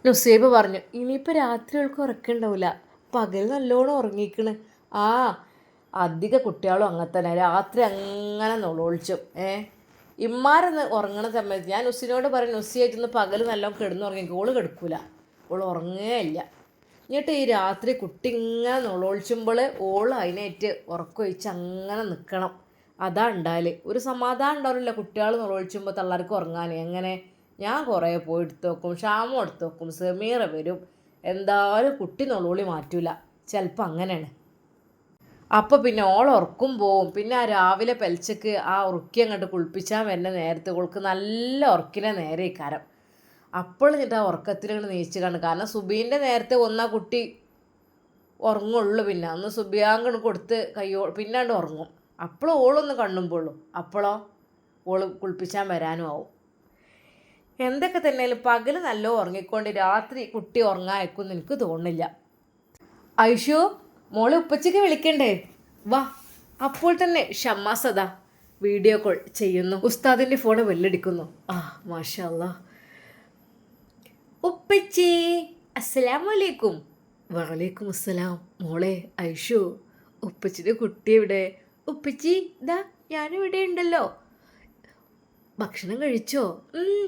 നുസൈബ് പറഞ്ഞു ഇനിയിപ്പോൾ രാത്രി അവൾക്ക് ഉറക്കണ്ടാവില്ല പകൽ നല്ലോണം ഉറങ്ങിക്കണ്. ആ അധിക കുട്ടികളും അങ്ങനെ തന്നെ. രാത്രി അങ്ങനെ നുളൊളിച്ചും. ഏ? ഇമ്മാരെന്ന് ഉറങ്ങണ സമയത്ത് ഞാൻ നുസിനോട് പറയും നുസിയായിട്ടൊന്ന് പകൽ നല്ലോണം കിടന്നുറങ്ങിക്കും ഓൾ കിടക്കൂല. ഉറങ്ങേ ഇല്ല. എന്നിട്ട് ഈ രാത്രി കുട്ടി ഇങ്ങനെ നുളൊളിച്ചുമ്പോൾ ഓൾ അതിനേറ്റ് ഉറക്കൊഴിച്ച് അങ്ങനെ നിൽക്കണം അതാ ഉണ്ടാൽ ഒരു സമാധാനം ഉണ്ടാവില്ല കുട്ടികൾ നുളൊളിച്ചുമ്പോൾ തള്ളാർക്ക് ഉറങ്ങാൻ എങ്ങനെ? ഞാൻ കുറേ പോയി എടുത്തു വെക്കും ഷാമം എടുത്ത് സെമീറ വരും. എന്തായാലും കുട്ടി നുളോളി മാറ്റൂല. ചിലപ്പോൾ അങ്ങനെയാണ്. അപ്പോൾ പിന്നെ ഓൾ ഉറക്കും പോവും. പിന്നെ ആ രാവിലെ പെൽച്ചക്ക് ആ ഉറുക്കി അങ്ങോട്ട് കുളിപ്പിച്ചാൽ വരുന്ന നേരത്തെ ഓൾക്ക് നല്ല ഉറക്കിനെ നേരെ കരം അപ്പോൾ എന്നിട്ട് ആ ഉറക്കത്തിലങ്ങോട്ട് നീച്ച് കാണും കാരണം സുബീന്റെ നേരത്തെ ഒന്നാ കുട്ടി ഉറങ്ങുള്ളൂ പിന്നെ. അന്ന് സുബിയാങ്കണ് കൊടുത്ത് കയ്യോ പിന്നാണ്ട് ഉറങ്ങും. അപ്പോൾ ഓളൊന്ന് കണ്ണുമ്പോളൂ അപ്പോളോ ഓൾ കുളിപ്പിച്ചാൻ വരാനും ആവും. എന്തൊക്കെ തന്നെയാലും പകൽ നല്ല ഉറങ്ങിക്കൊണ്ട് രാത്രി കുട്ടി നിനക്ക് എനിക്ക് തോന്നുന്നില്ല. ഐഷു മോളെ ഉപ്പച്ചയ്ക്ക് വിളിക്കണ്ടേ? വാ അപ്പോൾ തന്നെ ഷമ്മാസദ വീഡിയോ കോൾ ചെയ്യുന്നു. ഉസ്താദിന്റെ ഫോൺ വെല്ലടിക്കുന്നു. ആ മാഷാ ഉപ്പച്ചി അസ്സലാം വലൈക്കും വലൈക്കും അസ്സലാം. മോളെ ഐഷു ഉപ്പച്ചിന്റെ കുട്ടി എവിടെ? ഉപ്പച്ചി ഇതാ ഞാനിവിടെ ഉണ്ടല്ലോ. ഭക്ഷണം കഴിച്ചോ?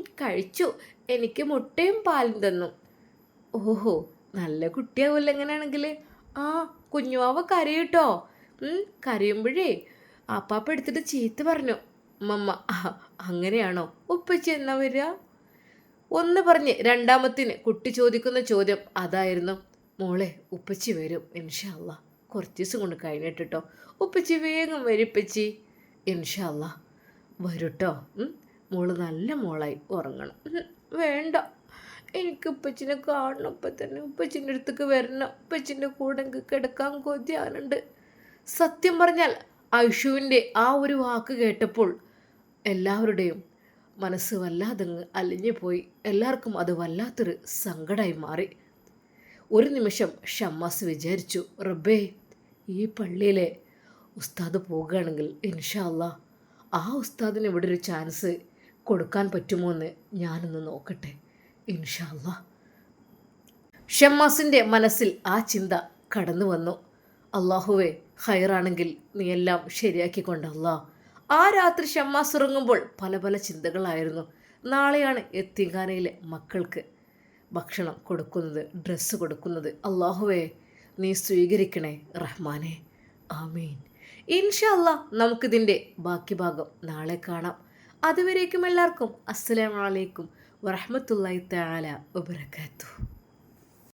കഴിച്ചു. എനിക്ക് മുട്ടയും പാലും തന്നു. ഓഹോ നല്ല കുട്ടിയാവുമല്ലോ എങ്ങനെയാണെങ്കിൽ ആ കുഞ്ഞുവാവ കരയൂട്ടോ? കരയുമ്പോഴേ അപ്പാപ്പ എടുത്തിട്ട് ചീത്ത പറഞ്ഞു. മമ്മ അങ്ങനെയാണോ? ഉപ്പച്ചി എന്നാ വരിക? ഒന്ന് പറഞ്ഞ് രണ്ടാമത്തിന് കുട്ടി ചോദിക്കുന്ന ചോദ്യം അതായിരുന്നു. മോളെ ഉപ്പച്ചി വരും ഇൻഷല്ല കുറച്ച് ദിവസം കൊണ്ട് കഴിഞ്ഞിട്ടോ ഉപ്പച്ചി വേഗം വരും ഇൻഷാല്ലാ ഇൻഷല്ല വരൂട്ടോ. മോൾ നല്ല മോളായി ഉറങ്ങണം. വേണ്ട. എനിക്ക് ഉപ്പച്ചിനെ കാണണം. ഇപ്പം തന്നെ ഉപ്പച്ചിന്റെ അടുത്തേക്ക് വരണം. ഉപ്പച്ചിന്റെ കൂടെ എനിക്ക് കിടക്കാൻ കൊതിയാനുണ്ട് സത്യം പറഞ്ഞാൽ ഐഷുവിന്റെ ആ ഒരു വാക്ക് കേട്ടപ്പോൾ എല്ലാവരുടെയും മനസ്സ് വല്ലാതങ്ങ് അലിഞ്ഞു പോയി. എല്ലാവർക്കും അത് വല്ലാത്തൊരു സങ്കടമായി മാറി. ഒരു നിമിഷം ഷമ്മാസ് വിചാരിച്ചു റബ്ബേ ഈ പള്ളിയിലെ ഉസ്താദ് പോകുകയാണെങ്കിൽ ഇൻഷാ അല്ലാ ആ ഉസ്താദിന് ഇവിടെ ഒരു ചാൻസ് കൊടുക്കാൻ പറ്റുമോ എന്ന് ഞാനൊന്ന് നോക്കട്ടെ ഇൻഷാല്ല ഷമ്മാസിന്റെ മനസ്സിൽ ആ ചിന്ത കടന്നു വന്നു. അള്ളാഹുവേ ഹൈറാണെങ്കിൽ നീ എല്ലാം ശരിയാക്കിക്കൊണ്ട് അല്ലാ. ആ രാത്രി ഷമ്മാസ് ഉറങ്ങുമ്പോൾ പല പല ചിന്തകളായിരുന്നു. നാളെയാണ് എത്തിങ്കാനയിലെ മക്കൾക്ക് ഭക്ഷണം കൊടുക്കുന്നത് ഡ്രസ്സ് കൊടുക്കുന്നത്. അള്ളാഹുവേ നീ സ്വീകരിക്കണേ റഹ്മാനെ. ആമീൻ. ഇൻഷാ അല്ലാ നമുക്കിതിന്റെ ബാക്കി ഭാഗം നാളെ കാണാം. അതുവരേക്കും എല്ലാവർക്കും അസ്സലാമലൈക്കും വറഹമത്തല്ലായി തആല വബറകാതുഹു.